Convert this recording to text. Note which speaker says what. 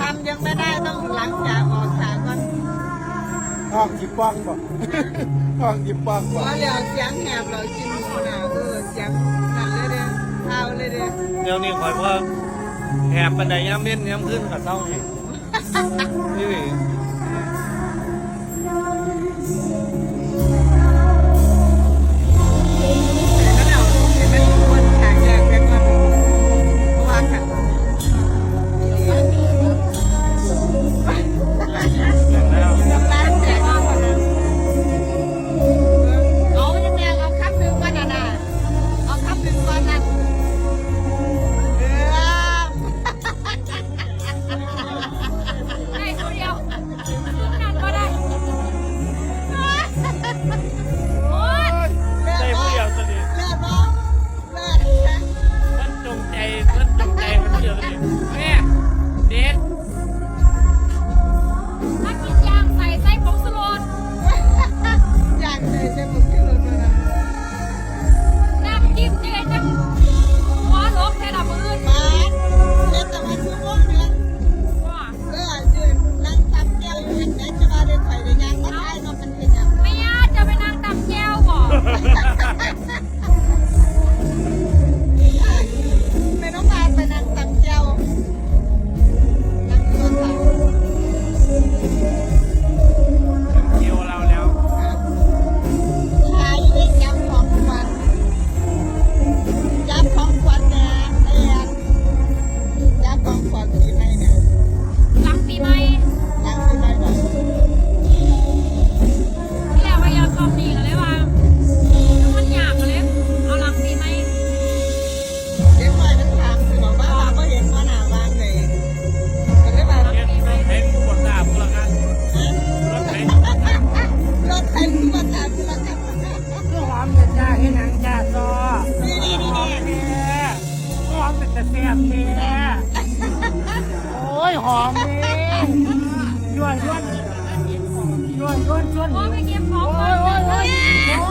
Speaker 1: ทำยังไม่ได้ต้อง
Speaker 2: หลังจากออกจากก่อ
Speaker 3: นห้องจิบปังบ่
Speaker 2: ห้องจิบปังบ่ว่า
Speaker 3: แล้ว
Speaker 4: เสียงแหบเลยกินหมูน่ะ
Speaker 2: เอ
Speaker 4: เสีย
Speaker 3: งนั่นเลยเด้
Speaker 2: อเท้าเลยเด้อเดี๋ยวนี้คอยว่าแหบปัน
Speaker 4: ไดย้ำ
Speaker 2: เล่นย้ำขึ้นกั
Speaker 4: บเศ
Speaker 2: ร้าเอ
Speaker 1: ง
Speaker 2: นี่
Speaker 1: ยหอมนี่ยวนยวนยวนยวนยว
Speaker 4: ย
Speaker 1: ช่วยช่วยช่วย